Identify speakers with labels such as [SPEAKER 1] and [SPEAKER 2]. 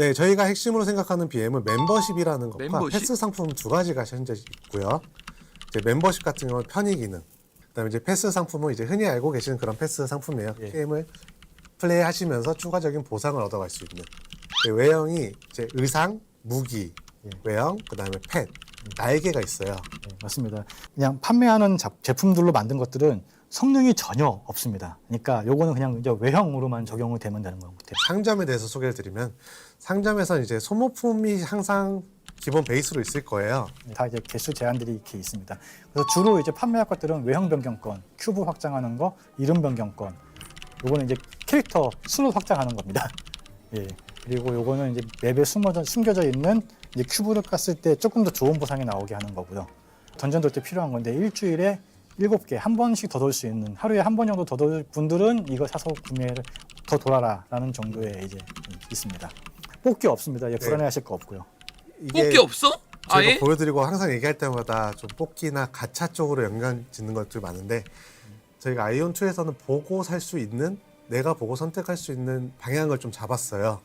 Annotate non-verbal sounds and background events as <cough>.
[SPEAKER 1] 네, 저희가 핵심으로 생각하는 BM은 멤버십이라는 것과
[SPEAKER 2] 멤버십?
[SPEAKER 1] 패스 상품 두 가지가 현재 있고요. 이제 멤버십 같은 경우는 편의 기능, 그다음에 이제 패스 상품은 이제 흔히 알고 계시는 그런 패스 상품이에요.
[SPEAKER 3] 예.
[SPEAKER 1] 게임을 플레이하시면서 추가적인 보상을 얻어갈 수 있는 네, 외형이 이제 의상, 무기,
[SPEAKER 3] 예.
[SPEAKER 1] 외형, 그다음에 펫, 날개가 있어요.
[SPEAKER 3] 네, 맞습니다. 그냥 판매하는 자- 제품들로 만든 것들은 성능이 전혀 없습니다. 그러니까 요거는 그냥 이제 외형으로만 적용이 되면 되는 것 같아요.
[SPEAKER 1] 상점에 대해서 소개를 드리면 상점에서는 이제 소모품이 항상 기본 베이스로 있을 거예요.
[SPEAKER 3] 다 이제 개수 제한들이 이렇게 있습니다. 그래서 주로 이제 판매할 것들은 외형 변경권, 큐브 확장하는 거, 이름 변경권. 요거는 이제 캐릭터 슬롯 확장하는 겁니다. <laughs> 예. 그리고 요거는 이제 맵에 숨어져 숨겨져 있는 이제 큐브를 깠을 때 조금 더 좋은 보상이 나오게 하는 거고요. 던전 돌 때 필요한 건데 일주일에 일곱 개 한 번씩 더 돌 수 있는 하루에 한 번 정도 더 돌 분들은 이거 사서 구매를 더 돌아라라는 정도의 이제 있습니다. 뽑기 없습니다. 예, 불안해하실 거 없고요.
[SPEAKER 2] 뽑기 없어?
[SPEAKER 1] 제가
[SPEAKER 2] 아예?
[SPEAKER 1] 보여드리고 항상 얘기할 때마다 좀 뽑기나 가차 쪽으로 연관 짓는 것들이 많은데 저희가 아이온 2에서는 보고 살 수 있는 내가 보고 선택할 수 있는 방향을 좀 잡았어요.